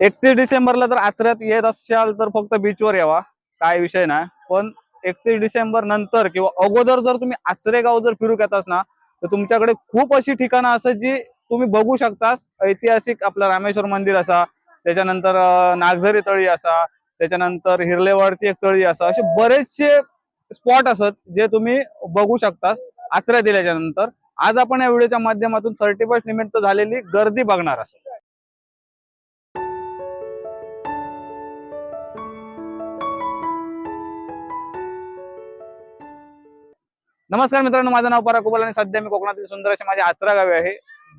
एकतीस डिसेंबरला जर आचऱ्यात येत असाल तर फक्त बीचवर यावा. काय विषय नाही. पण एकतीस डिसेंबर नंतर किंवा अगोदर जर तुम्ही आचरेगाव जर फिरू येतास ना तर तुमच्याकडे खूप अशी ठिकाणं असतात जी तुम्ही बघू शकतास. ऐतिहासिक आपलं रामेश्वर मंदिर असा त्याच्यानंतर नागझरी तळी असा त्याच्यानंतर हिरलेवाडची एक तळी असा असे बरेचसे स्पॉट असत जे तुम्ही बघू शकतास आचऱ्या दिल्याच्या नंतर. आज आपण या व्हिडिओच्या माध्यमातून थर्टी फर्स्ट निमित्त झालेली गर्दी बघणार असत नमस्कार मित्रांनो माझं नाव परा कुबल आणि सध्या मी कोकणातील सुंदर असे माझे आचरा गावी आहे.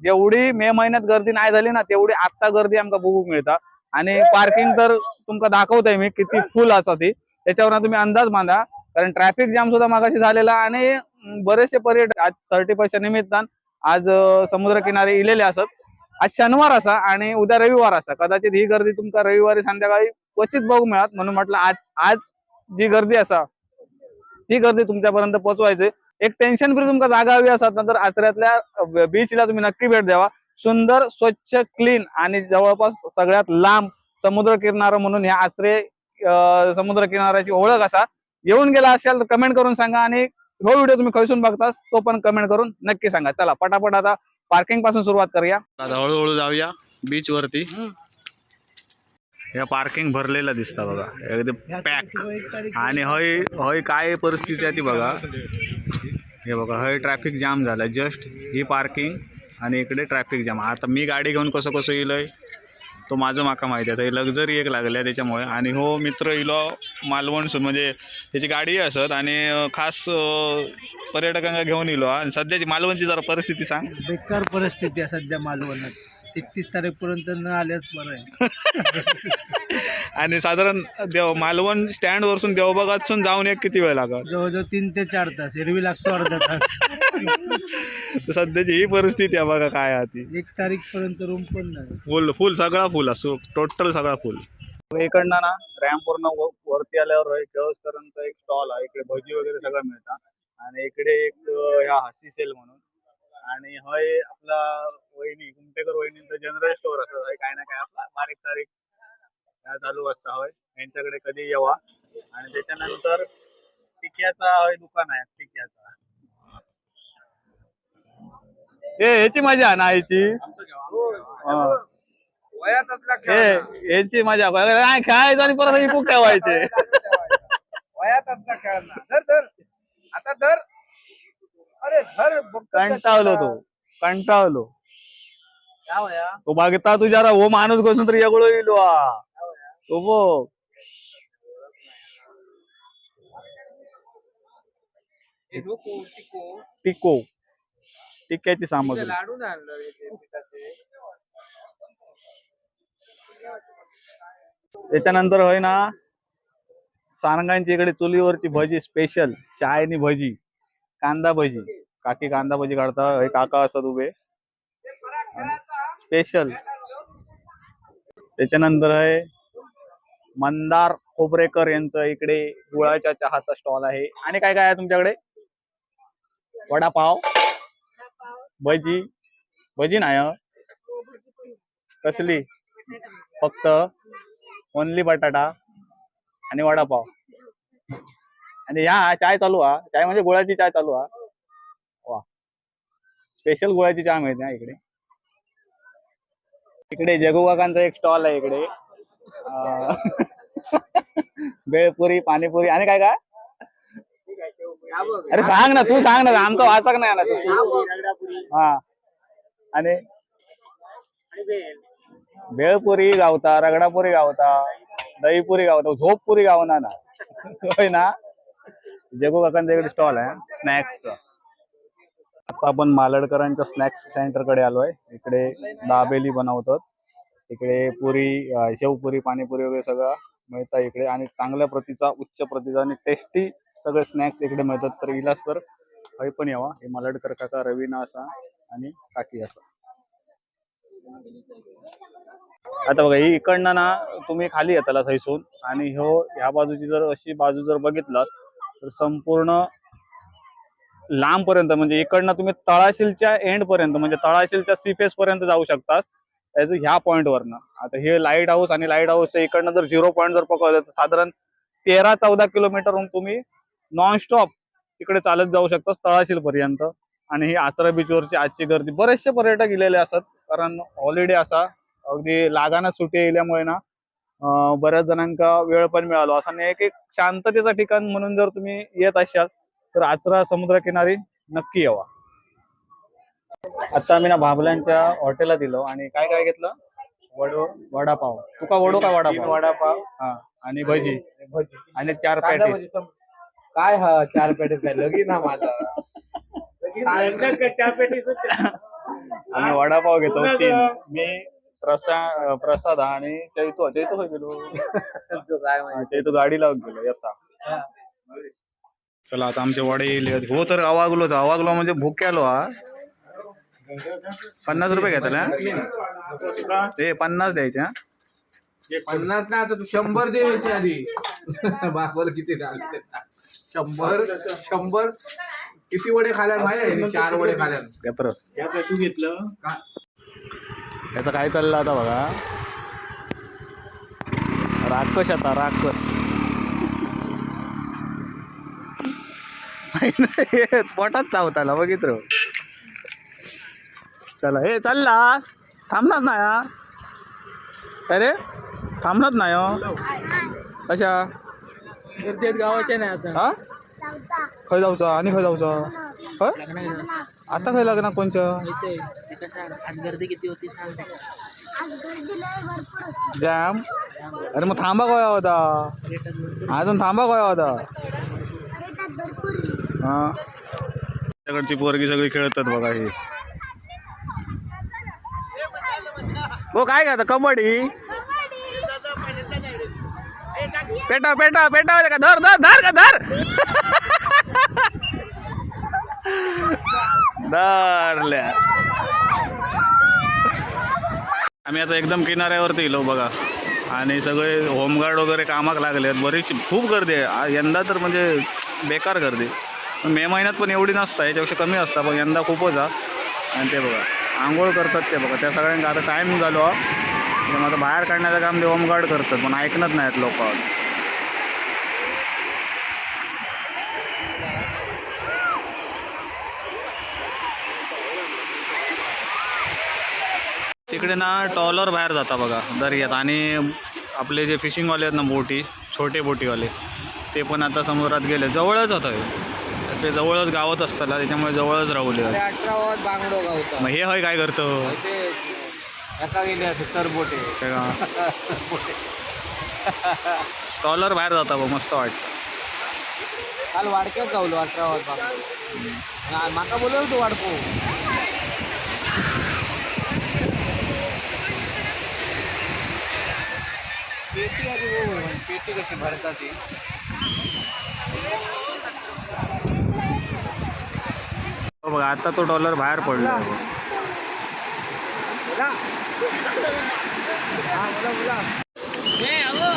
जेवढी मे महिन्यात गर्दी नाही झाली ना तेवढी आता गर्दी आमका बघूक मिळता. आणि पार्किंग तर तुमका दाखवतोय मी किती फुल असा ती. त्याच्यावर तुम्ही अंदाज बांधा. कारण ट्रॅफिक जाम सुद्धा मागाशी झालेला आणि बरेचसे पर्यटक आज थर्टी फर्स्टच्या निमित्तान आज अं, समुद्रकिनारी इलेले असत. आज शनिवार असा आणि उद्या रविवार असा. कदाचित ही गर्दी तुमका रविवारी संध्याकाळी क्वचित बघू मिळत. म्हणून म्हटलं आज आज जी गर्दी असा ती गर्दी तुमच्यापर्यंत पोहोचवायची. एक टेन्शन फ्री तुमका जागा हवी असतात ना तर आचऱ्यातल्या बीचला तुम्ही नक्की भेट द्यावा. सुंदर स्वच्छ क्लीन आणि जवळपास सगळ्यात लांब समुद्र किनारा म्हणून ह्या आचरे समुद्र किनाऱ्याची ओळख असा. येऊन गेला असाल तर कमेंट करून सांगा आणि हो व्हिडिओ तुम्ही खैसून बघतास तो पण कमेंट करून नक्की सांगा. चला पटापट आता पार्किंगपासून सुरुवात करूया. हळूहळू जाऊया बीच वरती. या पार्किंग भरलेलं दिसतं बघा. एकदम पॅक आणि हय हय काय परिस्थिती आहे ती बघा. हे बघा हय ट्रॅफिक जाम झालं. जस्ट ही पार्किंग आणि इकडे ट्रॅफिक जाम आता मी गाडी घेऊन कसं कसं येलोय तो माझं माका माहिती आहे. लक्झरी एक लागल्या त्याच्यामुळे. आणि हो मित्र इलो मालवणसून म्हणजे त्याची गाडी असत आणि खास पर्यटकांना घेऊन इलो. आणि सध्याची मालवणची जरा परिस्थिती सांग. बेकार परिस्थिती आहे सध्या मालवणात. एकतीस तारीखपर्यंत न आल्यास बरं आहे. आणि साधारण देव मालवण स्टँड वरसून देवबागातून जाऊन एक किती वेळ लागत जवळजवळ तीन ते चार तास एरवी लागतो अर्धा तास. तर सध्याची ही परिस्थिती आहे बघा काय आहे ती. एक तारीखपर्यंत रूम पण नाही. फुल फुल सगळा फुल असो टोटल सगळा फुल. इकडनं ना रॅम्पवरनं व- वरती आल्यावर केळसकरांचा एक स्टॉल आहे इकडे भजी वगैरे सगळं मिळतं. आणि इकडे एक अं, ह्या हसी सेल म्हणून. आणि हय आपला वहिनी कुमटेकर वहिनींचं जनरल स्टोअर असं हय काय ना काय आपला बारीक सारीक काय चालू असतं हय. यांच्याकडे कधी येवा. आणि त्याच्यानंतर टिक्याचा हय दुकान आहे टिक्याचा. ए ह्याची मजा ना ह्याची? हे. यांची मजा काय खेळायचं आणि परत खूप ठेवायचे? वयात असला खेळ ना धर आता धर अरे धर कंटाळलो तो कंटाळलो. काय वया तो बघता तुझ्या हो माणूस घुसून तर येगळो येईल तो बघ. टिको टिक्याची सामग्री. लाडू. त्याच्यानंतर होय ना सारंगांची इकडे चुलीवरची भजी स्पेशल चायनी भजी. कांदा भजी. काकी कांदा भजी काढता. हे काका असत उभे. स्पेशल त्याच्यानंतर आहे मंदार खोबरेकर यांचं इकडे गुळाच्या चहाचा स्टॉल आहे. आणि काय काय आहे तुमच्याकडे? वडापाव भजी. भजी नाही कसली? फक्त ओनली बटाटा आणि वडापाव. आणि या चाय चालू हा. चाय म्हणजे गुळाची चाय चालू हा. वा. स्पेशल गुळाची चहा मिळते ना इकडे. इकडे जगुकाकांचा एक स्टॉल आहे इकडे. बेळपुरी पाणीपुरी. आणि काय काय? अरे सांग ना तू सांग ना. आमचा वाचक नाही ना तू. हा. आणि? भेळपुरी गावता रगडापुरी गावता दहीपुरी गावता झोपपुरी गावना ना. होय ना? जगू काकांचा इकडे स्टॉल आहे स्नॅक्सचा आता आपण मालडकरांच्या स्नॅक्स सेंटरकडे आलोय. इकडे दाबेली बनवतात. इकडे पुरी शेवपुरी पाणीपुरी वगैरे सगळं मिळतं इकडे. आणि चांगल्या प्रतीचा उच्च प्रतीचा आणि टेस्टी सगळे स्नॅक्स इकडे मिळतात. तर इलास तर हे पण यावा. हे मालडकर काका रवीना असा आणि काकी असा. आता बघा ही इकडनं ना तुम्ही खाली येताला थैसून आणि ह्यो ह्या बाजूची जर अशी बाजू जर बघितलास तर संपूर्ण लांब पर्यंत म्हणजे इकडनं तुम्ही तळाशीलच्या एंड पर्यंत म्हणजे तळाशीलच्या सीफेस पर्यंत जाऊ शकतास. त्याचं ह्या पॉईंटवरनं आता हे लाइट हाऊस आणि लाइट हाऊसच्या इकडनं जर झिरो पॉईंट जर पकडलं तर साधारण तेरा चौदा किलोमीटरहून तुम्ही नॉनस्टॉप तिकडे चालत जाऊ शकता तळाशील पर्यंत. आणि ही आचरा बीचवरची आजची गर्दी. बरेचसे पर्यटक गेलेले असतात कारण हॉलिडे असा अगदी लागाना सुट्टी येल्यामुळे ना बऱ्याच जणांका वेळ पण मिळालो. असं नाही की एक शांततेचं ठिकाण म्हणून जर तुम्ही येत असाल तर आचरा समुद्रकिनारी नक्की यावा. आता आम्ही ना भाबल्यांच्या हॉटेलला दिलो आणि काय काय घेतलं? वडो वडापाव. तुका वडो काय वडापाव? वडापाव हा आणि भजी. आणि चार पॅटीस. काय हा चार पेटी काय? लगीन हा माझा. चार आम्ही वडापाव घेतो तीन. मी प्रसा प्रसाद आणि चैतू चैतू होय गेलो. काय हा, चैतू गाडी लावून गेलो येता. चला आता आमचे वडे येईल हो तर आवागलोच आवागलो म्हणजे भुक्यालो हा. पन्नास रुपये घेतला ते पन्नास द्यायचे हा? पन्नास ना आता तू शंभर दे आधी. बापाला किती शंभर शंभर. किती वडे खाल्यान माहिती आहे? चार वडे खाल्यान पेपर. तू घेतलं? याचं काय चाललं आता बघा? राक्षस आता राक्षस. हे पोटात चावताला बघितलं. चला हे चाललास. थांबलाच ना यार अरे थांबलाच नाही हो? कशा? गर्दीत गावाच्या नाही आता. हा? खय जाऊचा आणि खय जाऊचा आता खय लागणार कोणच्या आज गर्दी किती होती सांग जॅम? अरे मग थांबा गोया होता. अजून थांबा गोया होता. हा. त्याकडची पोरगी सगळी खेळतात बघा हे. हो काय का कबड्डी? पेटा पेटा पेटा का? धर धर धर का धर? धरल्या. आम्ही आता एकदम किनाऱ्यावरती येलो बघा. आणि सगळे होमगार्ड वगैरे कामाक लागले आहेत. बरीचशी खूप गर्दी आहे. यंदा तर म्हणजे बेकार गर्दी. पण मे महिन्यात पण एवढी नसता याच्यापेक्षा कमी असता. पण यंदा खूपच हा. आणि ते बघा आंघोळ करतात ते बघा. त्या सगळ्यांना आता टाईम झालो हा. आता बाहेर काढण्याचं काम ते होमगार्ड करतात. पण ऐकणत नाहीत लोक. तिकडे ना टॉलर बाहेर जाता बघा दर्यात. आणि आपले जे फिशिंगवाले आहेत ना बोटी छोटे बोटीवाले ते पण आता समुद्रात गेले. जवळच होतं हे. ते जवळच गावत असताना त्याच्यामुळे जवळच राहुले मग हे होय काय करतं? टॉलर बाहेर जाता बघ मस्त वाटतं. काल वाडक्यात गावलो अठरा वाजता माका बोलवलं तू वाडको. पेटी आधी पेटी कशी भरतात ती हो बघा आता तो डॉलर बाहेर पडला.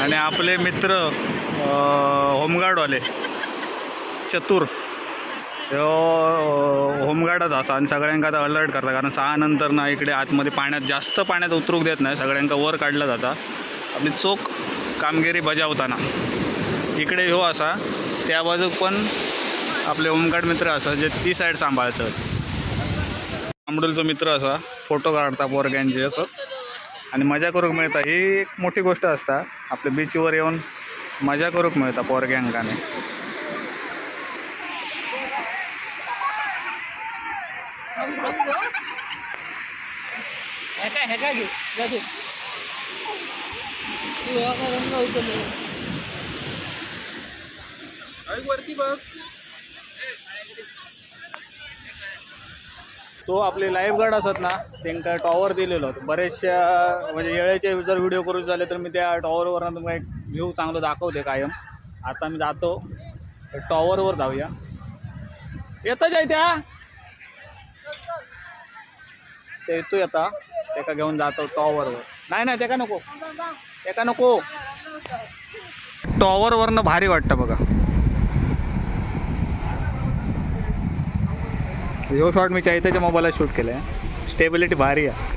आणि आपले मित्र होमगार्डवाले चतुर होमगार्डच असा. आणि सगळ्यांका आता अलर्ट करता कारण सहा नंतर ना इकडे आतमध्ये पाण्यात जास्त पाण्यात उतरूक देत नाही. सगळ्यांका वर काढलं जाता. आपली चोख कामगिरी बजावताना. इकडे ह्यो असा त्या बाजूक पण आपले होमगार्ड मित्र असा जे ती साईड सांभाळतात. आंबडूलचो मित्र असा फोटो काढता पोरग्यांचे असं. आणि मजा करूक मिळता. ही एक मोठी गोष्ट असता आपल्या बीचवर येऊन मजा करूक मिळता पोरग्यांकाने. ह्याका ह्याका घे जा तू. तू ह्याका रंग उचलले. वरती बघ तो आपले लाईफ गार्ड असत ना त्यांना टॉवर दिलेलो होतो. बरेचशा म्हणजे येळेचे जर व्हिडिओ करू झाले तर मी त्या टॉवरवरनं तुम्हाला एक व्ह्यू चांगलं दाखवते कायम. आता मी जातो. टॉवरवर जाऊया. येतच आहे त्या? ते येतो येता त्याका घेऊन जातो टॉवरवर नाही नाही त्याका नको? एका नको टॉवरवरनं भारी वाटतं बघा. ह्यो शॉट मी चैत्याच्या मोबाईलला शूट केला आहे स्टेबिलिटी भारी आहे.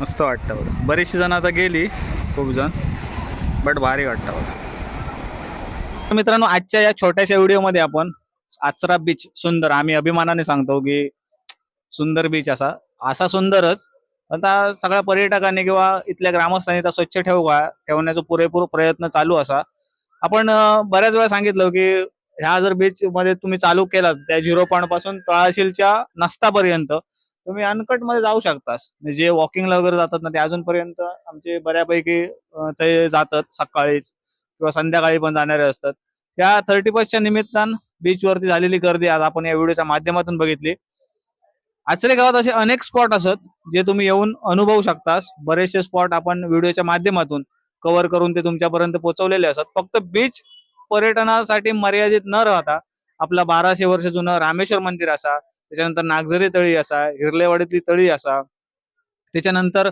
मस्त वाटतं बघा. बरीचशी जण आता गेली खूप जण. बट भारी वाटतं बघा. मित्रांनो आजच्या या छोट्याशा व्हिडिओमध्ये आपण आचरा बीच सुंदर आम्ही अभिमानाने सांगतो की सुंदर बीच असा. असा सुंदरच आता सगळ्या पर्यटकांनी किंवा इथल्या ग्रामस्थांनी त्या स्वच्छ ठेवू का ठेवण्याचा पुरेपूर प्रयत्न चालू असा. आपण बऱ्याच वेळा सांगितलं की ह्या जर बीच मध्ये तुम्ही चालू केलात त्या झिरो पॉईंटपासून तळाशीलच्या नस्तापर्यंत तुम्ही अनकटमध्ये जाऊ शकतास. म्हणजे जे वॉकिंगला वगैरे जातात ना ते अजूनपर्यंत आमचे बऱ्यापैकी ते जातात सकाळीच किंवा संध्याकाळी पण जाणारे असतात. त्या थर्टी फर्स्टच्या निमित्तानं बीच वरती झालेली गर्दी आज आपण या व्हिडिओच्या माध्यमातून बघितली. आचरे गावात असे अनेक स्पॉट असत जे तुम्ही येऊन अनुभवू शकतास बरेचसे स्पॉट आपण व्हिडिओच्या माध्यमातून कव्हर करून ते तुमच्यापर्यंत पोहोचवलेले असतात. फक्त बीच पर्यटनासाठी मर्यादित न राहता आपला बाराशे वर्ष जुनं रामेश्वर मंदिर असा त्याच्यानंतर नागझरी तळी असा हिरलेवाडीतली तळी असा त्याच्यानंतर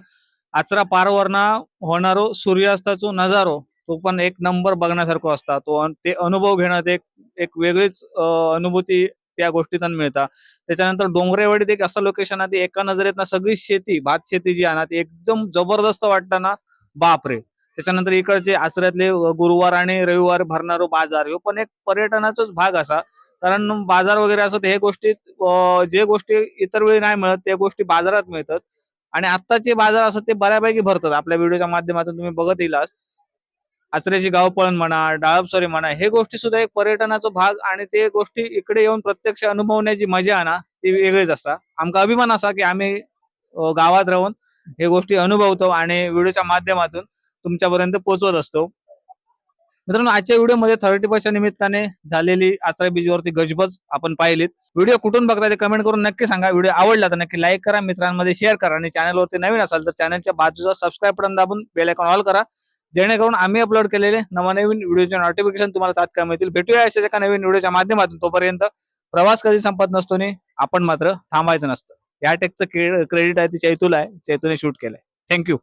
आचरा पारवरणा होणारो सूर्यास्ताचो नजारो तो पण एक नंबर बघण्यासारखा असता. तो ते अनुभव घेण्यात एक एक वेगळीच अनुभूती त्या गोष्टीतून मिळतात त्याच्यानंतर डोंगरेवाडीत एक असं लोकेशन आहे एका नजरेत ना सगळी शेती भात शेती जी आहे ना ती एकदम जबरदस्त वाटतं ना. बापरे! त्याच्यानंतर इकडचे आचऱ्यातले गुरुवार आणि रविवार भरणारो बाजार ह्यो पण एक पर्यटनाचाच भाग असा. कारण बाजार वगैरे असं हे गोष्टी जे गोष्टी इतर वेळी नाही मिळत त्या गोष्टी बाजारात मिळतात. आणि आत्ताचे बाजार असं ते बऱ्यापैकी भरतात. आपल्या व्हिडिओच्या माध्यमातून तुम्ही बघत येईलाच आचऱ्याची गावपळण म्हणा डाळपसरी म्हणा हे गोष्टी सुद्धा एक पर्यटनाचा भाग आणि ते गोष्टी इकडे येऊन प्रत्यक्ष अनुभवण्याची मजा ना ती वेगळीच असा आमका अभिमान असा की आम्ही गावात राहून हे गोष्टी अनुभवतो आणि व्हिडिओच्या माध्यमातून तुमच्यापर्यंत पोहोचवत असतो. मित्रांनो आजच्या व्हिडिओमध्ये थर्टी फर्स्टच्या निमित्ताने झालेली आचरा बीजवरती गजबज आपण पाहिलीत. व्हिडिओ कुठून बघताय ते कमेंट करून नक्की सांगा. व्हिडिओ आवडला तर नक्की लाईक करा मित्रांमध्ये शेअर करा आणि चॅनलवरती नवीन असाल तर चॅनलच्या बाजूचा सबस्क्राईब बटन दाबून बेल आयकॉन ऑल करा. जेणेकरून आम्ही अपलोड केलेले नवनवीन व्हिडिओचे नोटिफिकेशन तुम्हाला तात्काळ मिळतील. भेटूया अशाच एका नवीन व्हिडिओच्या माध्यमातून. तोपर्यंत प्रवास कधी संपत नसतो नी आपण मात्र थांबायचं नसतं. या टेकचं क्रेडिट आहे ती चैतूला आहे. चैतूने शूट केलंय. थँक्यू